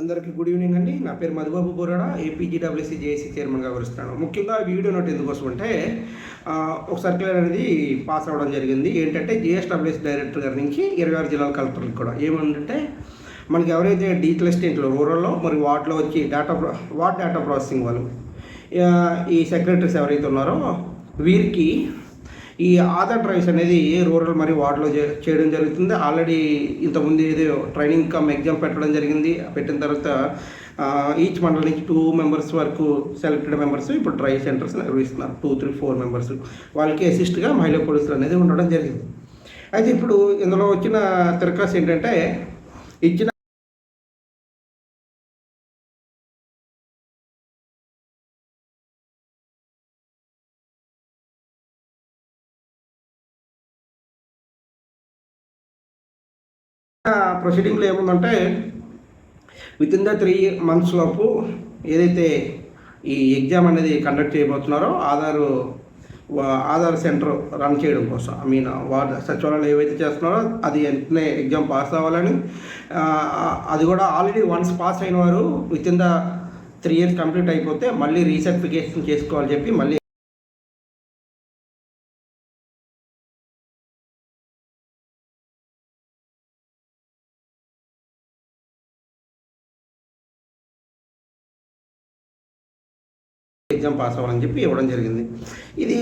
అందరికీ good evening అండి. నా పేరు మధుబాబు బోరాడ ఏపీజీడబ్ల్యూసీ జేఏసీ చైర్మన్గా వరుస్తున్నాను ముఖ్యంగా వీడియో నోట్ ఎందుకోసం అంటే ఒక సర్క్యులర్ అనేది పాస్ అవ్వడం జరిగింది. ఏంటంటే జిఎస్డబ్ల్యూఎస్ డైరెక్టర్ గారి నుంచి ఇరవై ఆరు జిల్లాల కలెక్టర్లకు కూడా. ఏమంటే మనకి ఎవరైతే డీటెయిల్ స్టేట్లో రూరల్లో మరి వార్డులో వచ్చి డేటా వార్డ్ డేటా ప్రాసెసింగ్ వాళ్ళు ఈ సెక్రటరీస్ ఎవరైతే ఉన్నారో వీరికి ఈ ఆధార్ డ్రైవ్స్ అనేది రూరల్ మరియు వార్డులో చే- చేయడం జరుగుతుంది. ఆల్రెడీ ఇంతకుముందు ఏదో ట్రైనింగ్ కమ్ ఎగ్జామ్ పెట్టడం జరిగింది. పెట్టిన తర్వాత ఈచ్ మండల నుంచి టూ మెంబర్స్ వరకు సెలెక్టెడ్ మెంబర్స్ ఇప్పుడు డ్రైవ్ సెంటర్స్ నిర్వహిస్తున్నారు. Two three four members. వాళ్ళకి అసిస్ట్గా మహిళా పోలీసులు అనేది ఉండడం జరిగింది. అయితే ఇప్పుడు ఇందులో వచ్చిన తిరకాసు ఏంటంటే ఇచ్చిన ప్రొసీడింగ్లో ఏముందంటే with in the three months లోపు ఏదైతే ఈ ఎగ్జామ్ అనేది కండక్ట్ చేయబోతున్నారో ఆధారు ఆధార్ సెంటర్ రన్ చేయడం కోసం ఐ మీన్ వార్డు సచివాలయాలు ఏవైతే చేస్తున్నారో అది వెంటనే ఎగ్జామ్ పాస్ అవ్వాలని అది కూడా ఆల్రెడీ వన్స్ పాస్ అయిన వారు within the three years complete అయిపోతే మళ్ళీ రీసర్టిఫికేషన్ చేసుకోవాలని చెప్పి మళ్ళీ ఎగ్జామ్ పాస్ అవ్వాలని చెప్పి ఇవ్వడం జరిగింది. ఇది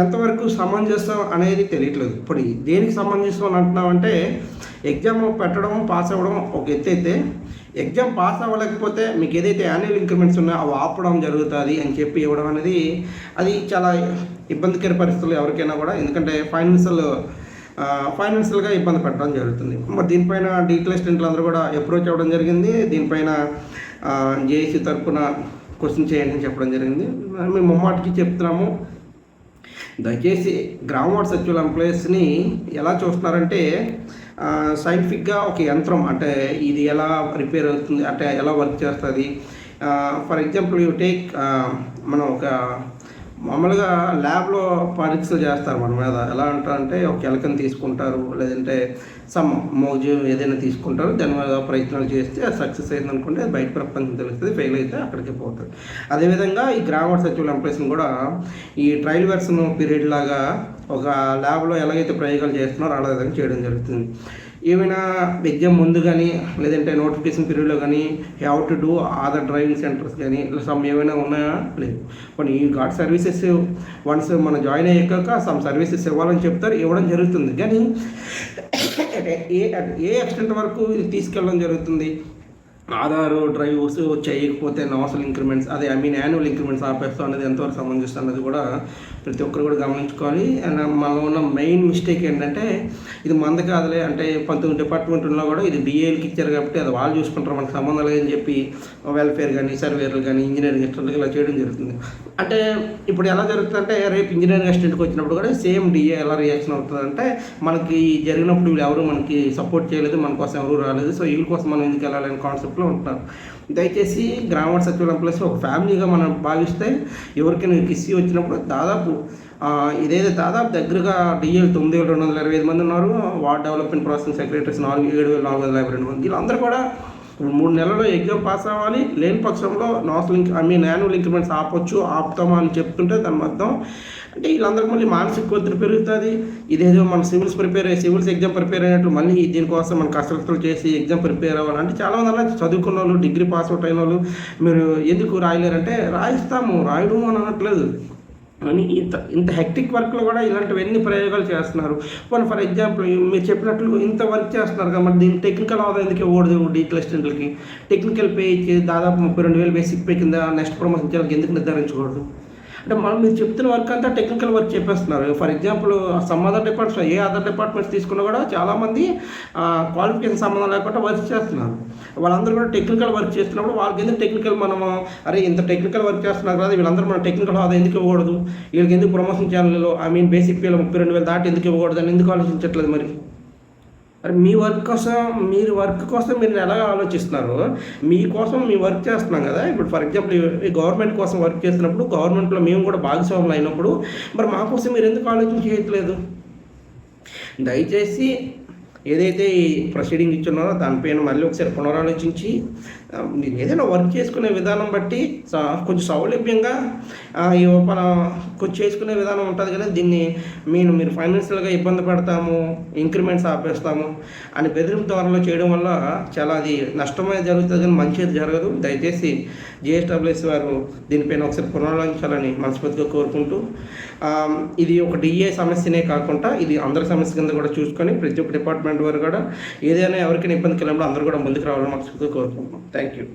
ఎంతవరకు సమంజసం అనేది తెలియట్లేదు. ఇప్పుడు దేనికి సమంజసం అని అంటున్నామంటే ఎగ్జామ్ పెట్టడం పాస్ అవ్వడం ఒక ఎత్తు అయితే ఎగ్జామ్ పాస్ అవ్వలేకపోతే మీకు ఏదైతే యాన్యువల్ ఇంక్రిమెంట్స్ ఉన్నాయో అవి ఆపడం జరుగుతుంది అని చెప్పి ఇవ్వడం అనేది అది చాలా ఇబ్బందికర పరిస్థితులు ఎవరికైనా కూడా. ఎందుకంటే ఫైనాన్షియల్ ఫైనాన్షియల్గా ఇబ్బంది పెట్టడం జరుగుతుంది. మరి దీనిపైన డీటెయిల్ స్టూడెంట్లు అందరూ కూడా అప్రోచ్ అవ్వడం జరిగింది. దీనిపైన జేఏసీ తరఫున క్వశ్చన్ చేయండి అని చెప్పడం జరిగింది. మేము ముమ్మాటికి చెప్తున్నాము. దయచేసి గ్రామ వార్డ్ సచివాలయం ఎంప్లాయీస్ని ఎలా చూస్తున్నారంటే సైంటిఫిక్గా ఒక యంత్రం అంటే ఇది ఎలా రిపేర్ అవుతుంది అంటే ఎలా వర్క్ చేస్తుంది. ఫర్ ఎగ్జాంపుల్ యూ టేక్ మనం ఒక మామూలుగా ల్యాబ్లో పరీక్షలు చేస్తారు మన మీద. ఎలా అంటారంటే ఒక ఎలకని తీసుకుంటారు లేదంటే సమ్ మోజు ఏదైనా తీసుకుంటారు దాని మీద ప్రయత్నాలు చేస్తే అది సక్సెస్ అయింది అనుకుంటే అది బయట ప్రపంచం తెలుస్తుంది ఫెయిల్ అయితే అక్కడికి పోతుంది. అదేవిధంగా ఈ గ్రామర్ సచివుల ఎంప్లాయీస్ని కూడా ఈ ట్రయల్ వెర్షన్ పీరియడ్ లాగా ఒక ల్యాబ్లో ఎలాగైతే ప్రయోగాలు చేస్తున్నారో అలా విధంగా చేయడం జరుగుతుంది. ఏమైనా ఎగ్జామ్ ముందు కానీ లేదంటే నోటిఫికేషన్ పీరియడ్లో కానీ have to do other driving centres కానీ ఇలా సమ్ ఏమైనా ఉన్నాయా? లేదు. కొన్ని ఈ గాడ్ సర్వీసెస్ వన్స్ మనం జాయిన్ అయ్యాక సమ్ సర్వీసెస్ ఇవ్వాలని చెప్తారు ఇవ్వడం జరుగుతుంది. కానీ ఏ ఏ ఎక్స్టెంట్ వరకు ఇది తీసుకెళ్ళడం జరుగుతుంది? ఆధార్ డ్రైవ్స్ చేయకపోతే నవసల్ ఇంక్రిమెంట్స్ అదే ఐ మీన్ యాన్యువల్ ఇంక్రిమెంట్స్ ఆపేస్తాం అనేది ఎంతవరకు సంబంధిస్తుంది అన్నది కూడా ప్రతి ఒక్కరు కూడా గమనించుకోవాలి. అండ్ మనలో ఉన్న మెయిన్ మిస్టేక్ ఏంటంటే ఇది మంద కాదులే. అంటే పంతొమ్మిది డిపార్ట్మెంట్లో కూడా ఇది డిఏలకి ఇచ్చారు కాబట్టి అది వాళ్ళు చూసుకుంటారు. మనకు సంబంధం లేదని చెప్పి వెల్ఫేర్ కానీ సర్వేర్లు కానీ ఇంజనీరింగ్ అసిస్టెంట్కి ఇలా చేయడం జరుగుతుంది. అంటే ఇప్పుడు ఎలా జరుగుతుందంటే రేపు ఇంజనీరింగ్ అసిస్టెంట్కి వచ్చినప్పుడు కూడా సేమ్ డిఏ ఎలా రియాక్షన్ అవుతుందంటే మనకి జరిగినప్పుడు వీళ్ళు ఎవరు మనకి సపోర్ట్ చేయలేదు మన కోసం ఎవరు రాలేదు. సో వీళ్ళ కోసం మనం ఎందుకు వెళ్ళాలనే కాన్సెప్ట్లో ఉంటున్నారు దయచేసి గ్రామ సచివాలయం ప్లస్ ఒక ఫ్యామిలీగా మనం భావిస్తే ఎవరికైనా కిస్సీ వచ్చినప్పుడు దాదాపు ఇదైతే దాదాపు దగ్గరగా డిఎల్ తొమ్మిది వేల రెండు వందల ఇరవై ఐదు మంది ఉన్నారు. వార్డ్ డెవలప్మెంట్ ప్రాసెసింగ్ సెక్రటరీస్ నాలుగు ఏడు వేల నాలుగు వందల యాభై రెండు మంది. వీళ్ళందరూ కూడా మూడు నెలల్లో ఎగ్జామ్ పాస్ అవ్వాలి లేని పక్షంలో నాస్ link I mean annual increments ఆపొచ్చు ఆపుతామా అని చెప్తుంటే దాని అర్థం అంటే వీళ్ళందరికీ మళ్ళీ మానసిక ఒత్తిడి పెరుగుతుంది. ఇదేదో మన సివిల్స్ ప్రిపేర్ అయ్యి సివిల్స్ ఎగ్జామ్ ప్రిపేర్ అయినట్లు మళ్ళీ దీనికోసం మన కసరత్తులు చేసి ఎగ్జామ్ ప్రిపేర్ అవ్వాలి అంటే చాలామంది అలా చదువుకున్న వాళ్ళు డిగ్రీ పాస్ అవుట్ అయిన వాళ్ళు మీరు ఎందుకు రాయలేరంటే రాయిస్తాము రాయడం అని అనట్లేదు. అని ఇంత ఇంత హెక్టిక్ వర్క్లో కూడా ఇలాంటివన్నీ ప్రయోగాలు చేస్తున్నారు? పోనీ ఫర్ ఎగ్జాంపుల్ మీరు చెప్పినట్లు ఇంత వర్క్ చేస్తున్నారు కాబట్టి దీని టెక్నికల్ ఆదాయం ఎందుకు ఇవ్వకూడదు డీటెయిల్ స్టూడెంట్లకి టెక్నికల్ పే ఇచ్చి దాదాపు ముప్పై రెండు వేలు బేసిక్ పే కింద నెక్స్ట్ ప్రమోషన్ చేయాలి ఎందుకు నిర్ధారించకూడదు? అంటే మనం మీరు చెప్తున్న వర్క్ అంతా టెక్నికల్ వర్క్ చెప్పేస్తున్నారు. For example some other departments A other departments తీసుకున్నా కూడా చాలామంది క్వాలిఫికేషన్ సంబంధం లేకుండా వర్క్ చేస్తున్నారు. వాళ్ళందరూ కూడా టెక్నికల్ వర్క్ చేస్తున్నప్పుడు వాళ్ళకి ఎందుకు టెక్నికల్ మనము అరే ఇంత టెక్నికల్ వర్క్ చేస్తున్నారు కదా వీళ్ళందరూ మన టెక్నికల్ హోదా ఎందుకు ఇవ్వకూడదు? వీళ్ళకి ఎందుకు ప్రమోషన్ ఛానల్లో ఐ మీన్ బేసిక్ పిల్లలు ముప్పై రెండు వేలు దాటి ఎందుకు ఇవ్వకూడదు అని ఎందుకు ఆలోచించట్లేదు మరి? మరి మీ వర్క్ కోసం మీరు వర్క్ కోసం మీరు ఎలా ఆలోచిస్తున్నారు మీకోసం మీ వర్క్ చేస్తున్నాం కదా. ఇప్పుడు ఫర్ ఎగ్జాంపుల్ గవర్నమెంట్ కోసం వర్క్ చేసినప్పుడు గవర్నమెంట్లో మేము కూడా భాగస్వాములు అయినప్పుడు మరి మా కోసం మీరు ఎందుకు ఆలోచన చేయట్లేదు? దయచేసి ఏదైతే ఈ ప్రొసీడింగ్ ఇచ్చున్నారో దానిపైన మళ్ళీ ఒకసారి పునరాలోచించి మీరు ఏదైనా వర్క్ చేసుకునే విధానం బట్టి కొంచెం సౌలభ్యంగా ఈ మన కొంచెం చేసుకునే విధానం ఉంటుంది కానీ దీన్ని మీరు మీరు ఫైనాన్షియల్గా ఇబ్బంది పడతాము ఇంక్రిమెంట్స్ ఆపేస్తాము అని బెదిరింపు ధోరణిలో చేయడం వల్ల చాలా అది నష్టమే జరుగుతుంది కానీ మంచిది జరగదు. దయచేసి జిఎస్డబ్ల్యూఎస్ వారు దీనిపైన ఒకసారి పునరాలోచించాలని మనస్ఫూర్తిగా కోరుకుంటూ ఇది ఒక డిఏ సమస్యనే కాకుండా ఇది అందరి సమస్య కింద కూడా చూసుకొని ప్రతి ఒక్క డిపార్ట్మెంట్ వారు కూడా ఏదైనా ఎవరికైనా ఇబ్బంది కలిగినప్పుడు అందరూ కూడా ముందుకు రావాలని మనస్ఫూర్తిగా కోరుకుంటున్నాం. Thank you